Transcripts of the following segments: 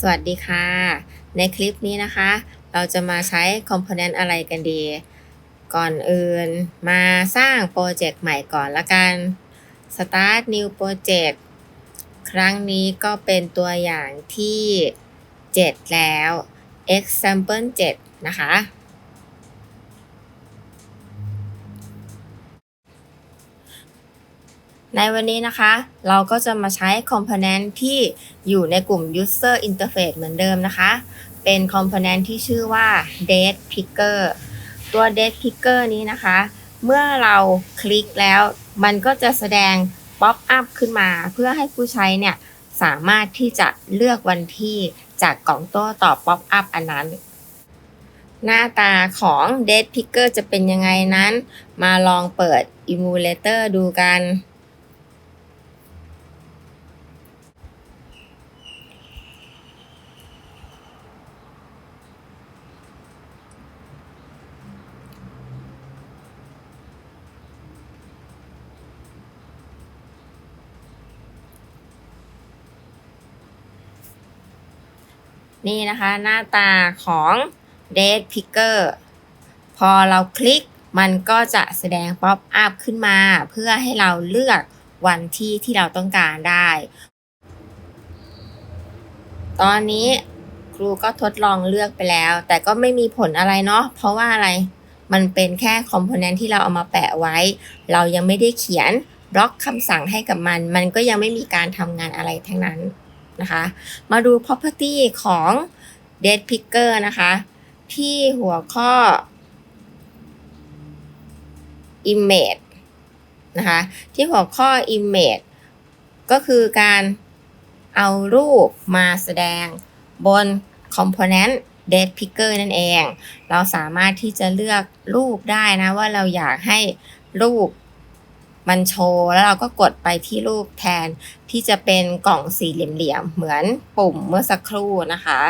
สวัสดีค่ะ ในคลิปนี้นะคะ เราจะมาใช้คอมโพเนนต์อะไรกันดี ก่อนอื่นมาสร้างโปรเจกต์ใหม่ก่อนละกัน Start New Project ครั้งนี้ก็เป็นตัวอย่างที่ 7 แล้ว Example 7 นะคะ ในวันนี้นะคะ เราก็จะมาใช้ Component ที่อยู่ในกลุ่ม User Interface เหมือนเดิมนะคะ เป็น Component ที่ชื่อว่า Date Picker ตัว Date Picker นี้นะคะ เมื่อเราคลิกแล้ว มันก็จะแสดง Pop up ขึ้นมา เพื่อให้ผู้ใช้เนี่ยสามารถที่จะเลือกวันที่จากกล่องโต้ตอบ Pop up อันนั้น หน้าตาของ Date Picker จะเป็นยังไงนั้น มาลองเปิด Emulator ดูกัน นี่นะคะหน้าตาของ Date Picker พอเราคลิกมันก็จะแสดงป๊อปอัพขึ้นมา เพื่อให้เราเลือกวันที่ที่เราต้องการได้ ตอนนี้ครูก็ทดลองเลือกไปแล้ว แต่ก็ไม่มีผลอะไรเนาะเพราะว่าอะไรมันเป็นแค่คอมโพเนนต์ที่เราเอามาแปะไว้ เรายังไม่ได้เขียนบล็อกคำสั่งให้กับมัน มันก็ยังไม่มีการทำงานอะไรทั้งนั้น นะคะ มาดู property ของ date picker นะคะ ที่หัวข้อ image นะคะ ที่หัวข้อ image ก็คือการเอารูปมาแสดงบน component date picker นั่นเอง เราสามารถที่จะเลือกรูปได้นะว่าเราอยากให้รูป มันโชว์แล้วเราก็กดไปที่รูปแทนที่จะเป็นกล่องสี่เหลี่ยมๆเหมือนปุ่มเมื่อสักครู่นะคะ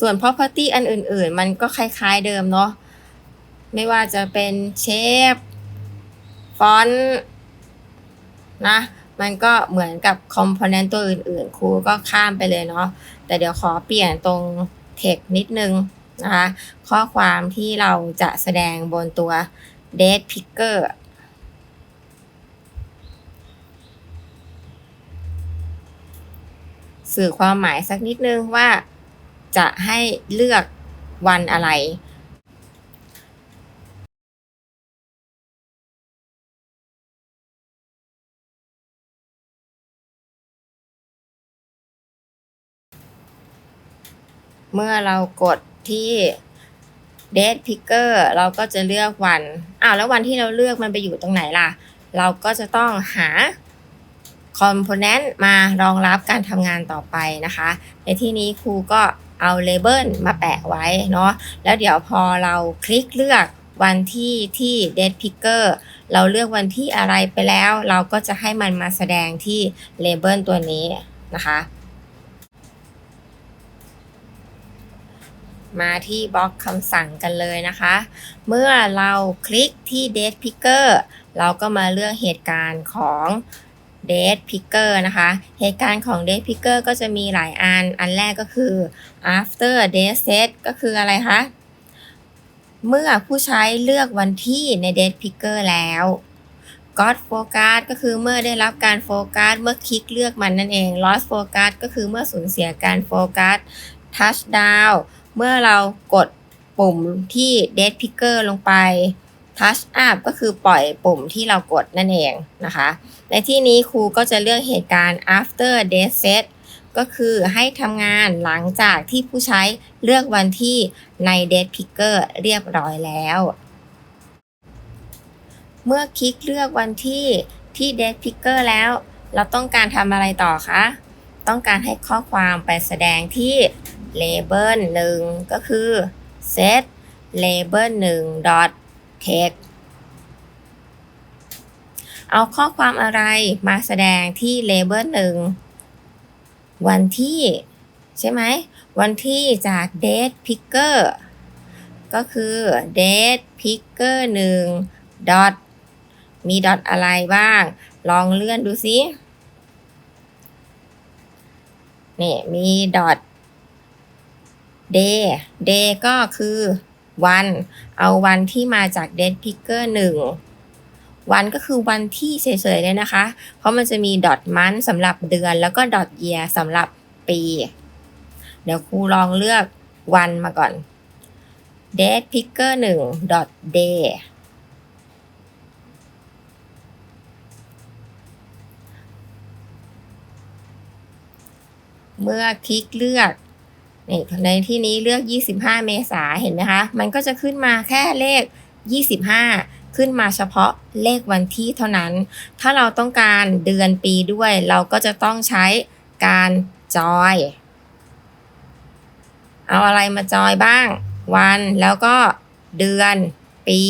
ส่วน property อันอื่นๆ มันก็คล้ายๆเดิมเนาะไม่ว่าจะเป็น shape ฟอนต์นะมันก็เหมือนกับ component ตัวอื่นๆ ครูก็ข้ามไปเลยเนาะแต่เดี๋ยวขอเปลี่ยนตรง text นิดนึงนะคะ ข้อความที่เราจะแสดงบนตัว date picker สื่อความหมายสักนิดนึงว่าจะให้เลือกวันอะไร เมื่อเรากดที่ date picker เราก็จะเลือกวัน อ้าวแล้ววันที่เราเลือกมันไปอยู่ตรงไหนล่ะ เราก็จะต้องหา component มารองรับการทำงานต่อไปนะคะ ในที่นี้ครูก็เอา label มาแปะไว้เนาะแล้วเดี๋ยวพอเราคลิกเลือกวันที่ที่ date picker เราเลือกวันที่อะไรไปแล้ว เราก็จะให้มันมาแสดงที่ label ตัวนี้นะคะมาที่บล็อกคำสั่งกันเลยนะคะ เมื่อเราคลิกที่ date picker เราก็มาเลือกเหตุการณ์ของ date picker นะคะเหตุการณ์ของ date picker ก็จะมีหลายอัน อันแรกก็คือ after date set ก็คืออะไรคะ เมื่อผู้ใช้เลือกวันที่ใน date picker แล้ว got focus ก็คือเมื่อได้รับการโฟกัสเมื่อคลิกเลือกมันนั่นเอง lost focus ก็คือเมื่อสูญเสียการโฟกัส touchdown เมื่อเรากดปุ่มที่ date picker ลงไป touch up ก็คือปล่อยปุ่มที่เรากดนั่นเองนะคะ ในที่นี้ครูก็จะเลือกเหตุการณ์ after date set ก็คือให้ทำงานหลังจากที่ผู้ใช้เลือกวันที่ใน date picker เรียบร้อยแล้ว เมื่อคลิกเลือกวันที่ที่ date picker แล้ว เราต้องการทำอะไรต่อคะ ต้องการให้ข้อความไปแสดงที่ label 1 ก็คือ set label 1 dot text เอาข้อความอะไรมาแสดงที่ label 1วันที่ใช่ไหม วันที่จาก date picker ก็คือ date picker 1 dot มี dot อะไรบ้าง ลองเลื่อนดูซินี่มี dot day day ก็คือ วัน เอาวันที่มาจาก date picker หนึ่งวันก็คือวันที่เฉยๆเลยนะคะ เพราะมันจะมี dot month สำหรับเดือน แล้วก็ dot year สำหรับปี เดี๋ยวครูลองเลือกวันมาก่อน date picker หนึ่ง dot day เมื่อคลิกเลือก นี่ในที่นี้เลือก 25 เมษาเห็นไหมคะ มันก็จะขึ้นมาแค่เลข 25 ขึ้นมาเฉพาะเลขวันที่เท่านั้น ถ้าเราต้องการเดือนปีด้วย เราก็จะต้องใช้การจอย เอาอะไรมาจอยบ้าง วันแล้วก็เดือนปี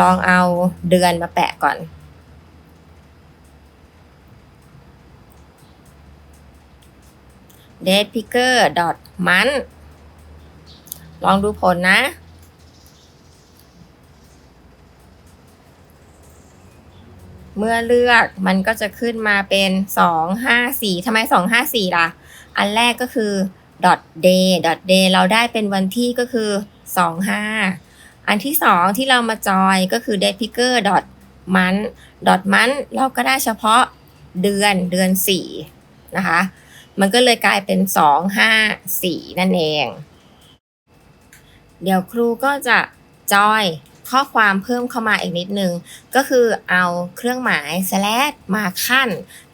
ลองเอาเดือนมาแปะก่อน date picker dot month ลองดูผลนะ เมื่อเลือกมันก็จะขึ้นมาเป็น2 5 4ทำไม2 5 4ล่ะ อันแรกก็คือ dot day dot day เราได้เป็นวันที่ก็คือ2 5อันที่2ที่เรามาจอยก็คือ date picker dot month dot month เราก็ได้เฉพาะเดือนเดือน4นะคะ มันก็เลยกลายเป็น2 5 4นั่นเอง เดี๋ยวครูก็จะจอยข้อความเพิ่มเข้ามาอีกนิดนึง ก็คือเอาเครื่องหมาย slash มาขั้น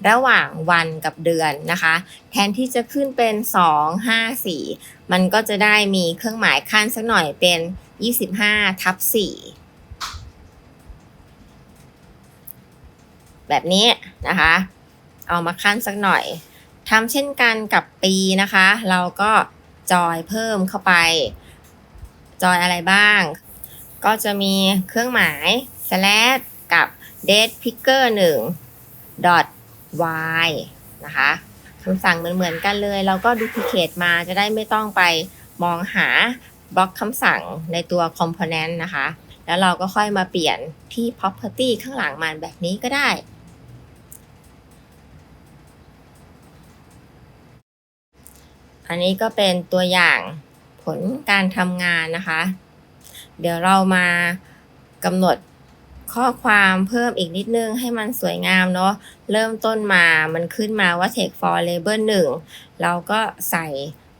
ระหว่างวันกับเดือนนะคะ แทนที่จะขึ้นเป็น 2 5 4 มันก็จะได้มีเครื่องหมายขั้นสักหน่อยเป็น 25ทับ4แบบนี้นะคะ เอามาขั้นสักหน่อย ทำเช่นกันกับปีนะคะ เราก็จอยเพิ่มเข้าไป จอยอะไรบ้าง ก็จะมีเครื่องหมาย slash กับ date picker 1 dot y นะคะคำสั่งเหมือนๆกันเลย เราก็ดูพิเคตมาจะได้ไม่ต้องไปมองหาบล็อกคำสั่งในตัว component นะคะ แล้วเราก็ค่อยมาเปลี่ยนที่ property ข้างหลังมันแบบนี้ก็ได้ อันนี้ก็เป็นตัวอย่างผลการทำงานนะคะ เดี๋ยวเรามากำหนดข้อความเพิ่มอีกนิดนึงให้มันสวยงามเนาะ เริ่มต้นมา มันขึ้นมาว่า take for label 1 เราก็ใส่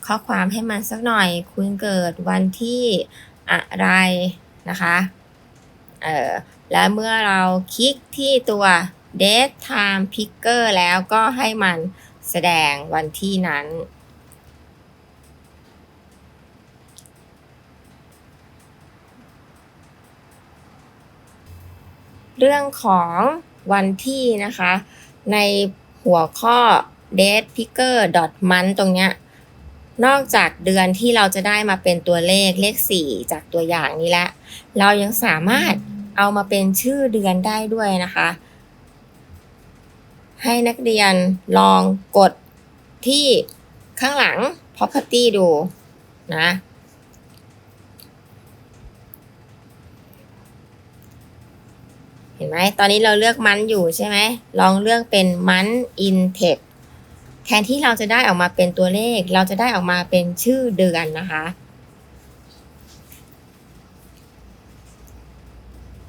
ข้อความให้มันสักหน่อย คุณเกิดวันที่อะไรนะคะ เออและเมื่อเราคลิกที่ตัว date time picker แล้วก็ให้มันแสดงวันที่นั้น เรื่องของวันที่นะคะ ในหัวข้อ date picker dot month ตรงเนี้ยนอกจากเดือนที่เราจะได้มาเป็นตัวเลขเลข 4 จากตัวอย่างนี้แล้วเรายังสามารถเอามาเป็นชื่อเดือนได้ด้วยนะคะ ให้นักเรียนลองกดที่ข้างหลัง property ดูนะ เห็นไหม ตอนนี้เราเลือกมันอยู่ใช่ไหม ลองเลือกเป็นมัน in text แทนที่เราจะได้ออกมาเป็นตัวเลข เราจะได้ออกมาเป็นชื่อเดือนนะคะ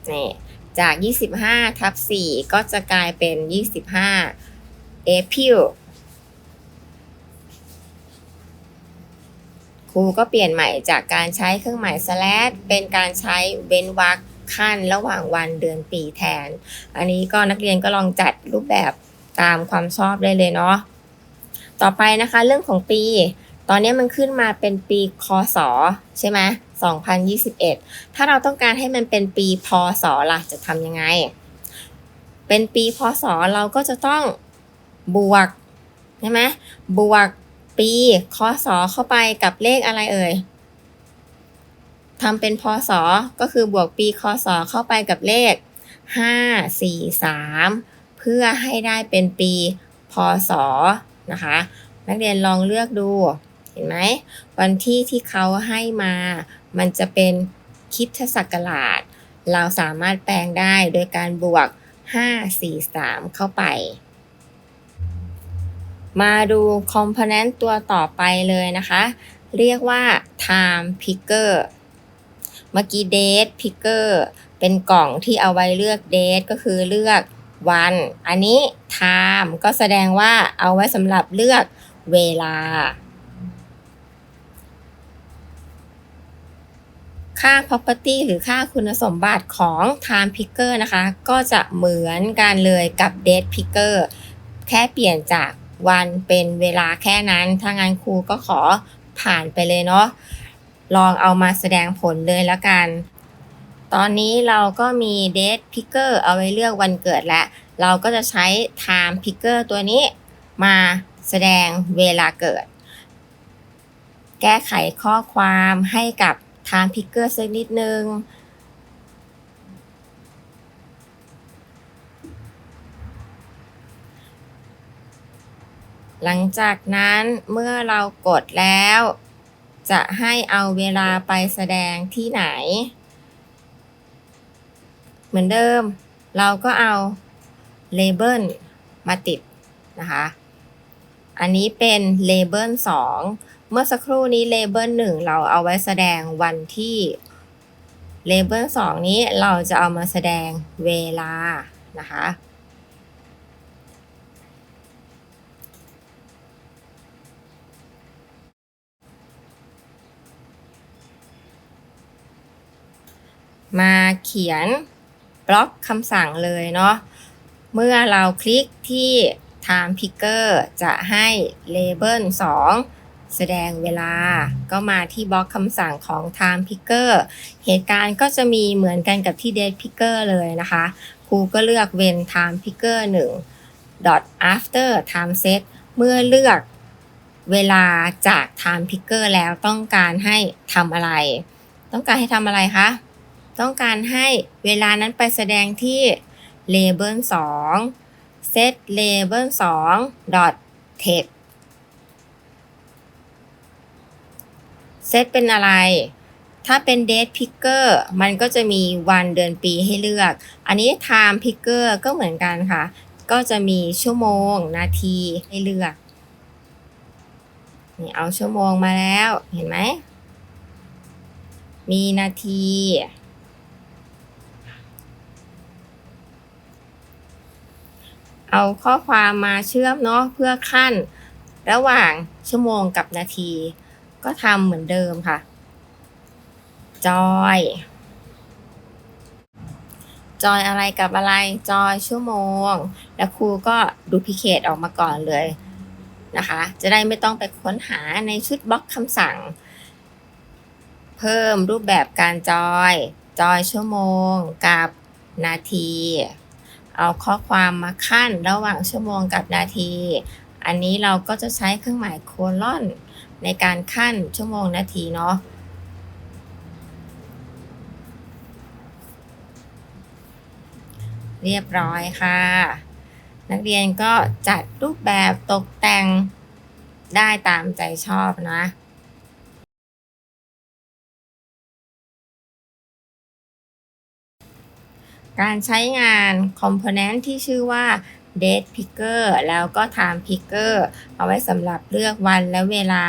นี่จาก 25ทับ4ก็จะกลายเป็น 25 April ครูก็เปลี่ยนใหม่จากการใช้เครื่องหมาย slash เป็นการใช้เว้นวรรค ขั้นระหว่างวันเดือนปีแทน อันนี้ก็นักเรียนก็ลองจัดรูปแบบตามความชอบได้เลยเนาะ ต่อไปนะคะเรื่องของปี ตอนนี้มันขึ้นมาเป็นปีคศใช่ไหม2021 ถ้าเราต้องการให้มันเป็นปีพศล่ะจะทำยังไง เป็นปีพศเราก็จะต้องบวกใช่ไหมบวกปีคศเข้าไปกับเลขอะไรเอ่ย ทำเป็นพศก็คือบวกปีคศเข้าไปกับเลข 5 4 3 เพื่อให้ได้เป็นปีพศนะคะ นักเรียนลองเลือกดู เห็นไหม วันที่ที่เขาให้มา มันจะเป็นคิดศักราช เราสามารถแปลงได้โดยการบวก 5 4 3 เข้าไป มาดู component ตัวต่อไปเลยนะคะ เรียกว่า time picker เมื่อกี้ date picker เป็นกล่องที่เอาไว้เลือก date ก็คือเลือกวัน อันนี้ time ก็แสดงว่าเอาไว้สำหรับเลือกเวลา ค่า property หรือค่าคุณสมบัติของ time picker นะคะ ก็จะเหมือนกันเลยกับ date picker แค่เปลี่ยนจากวันเป็นเวลาแค่นั้น ถ้างั้นครูก็ขอผ่านไปเลยเนาะ ลองเอามาแสดงผลเลยแล้วกัน ตอนนี้เราก็มี date picker เอาไว้เลือกวันเกิดแล้วเราก็จะใช้ time picker ตัวนี้มาแสดงเวลาเกิด แก้ไขข้อความให้กับ time picker สักนิดนึงหลังจากนั้นเมื่อเรากดแล้ว จะให้เอาเวลาไปแสดงที่ไหน เหมือนเดิม เราก็เอาเลเบลมาติดนะคะ อันนี้เป็นเลเบล2เมื่อสักครู่นี้เลเบล1เราเอาไว้แสดงวันที่เลเบล2นี้เราจะเอามาแสดงเวลานะคะ มาเขียนบล็อกคำสั่งเลยเนาะ เมื่อเราคลิกที่ time picker จะให้ label 2 แสดงเวลา ก็มาที่บล็อกคำสั่งของ time picker เหตุการณ์ก็จะมีเหมือนกันกับที่ date picker เลยนะคะ ครูก็เลือกเว้น time picker 1 dot after time set เมื่อเลือกเวลาจาก time picker แล้วต้องการให้ทำอะไร ต้องการให้ทำอะไรคะ ต้องการให้เวลานั้นไปแสดงที่ label 2 set label 2 dot text set เป็นอะไร ถ้าเป็น date picker มันก็จะมีวันเดือนปีให้เลือก อันนี้ time picker ก็เหมือนกันค่ะ ก็จะมีชั่วโมงนาทีให้เลือก นี่เอาชั่วโมงมาแล้ว เห็นไหม มีนาที เอาข้อความมาเชื่อมเนาะเพื่อขั้น ระหว่างชั่วโมงกับนาที ก็ทำเหมือนเดิมค่ะ จอย จอยอะไรกับอะไร จอยชั่วโมง แล้วครูก็ดูพิเคตออกมาก่อนเลยนะคะ จะได้ไม่ต้องไปค้นหาในชุดบล็อกคำสั่ง เพิ่มรูปแบบการจอย จอยชั่วโมงกับนาที เอาข้อความมาขั้นระหว่างชั่วโมงกับนาที อันนี้เราก็จะใช้เครื่องหมายโคลอนในการขั้นชั่วโมงนาทีเนาะเรียบร้อยค่ะ นักเรียนก็จัดรูปแบบตกแต่งได้ตามใจชอบนะ การใช้งานคอมโพเนนต์ที่ชื่อว่า Date Picker แล้วก็ Time Picker เอาไว้สำหรับเลือกวันและเวลา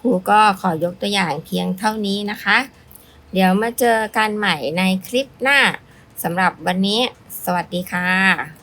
ครูก็ขอยกตัวอย่างเพียงเท่านี้นะคะ เดี๋ยวมาเจอกันใหม่ในคลิปหน้าสำหรับวันนี้ สวัสดีค่ะ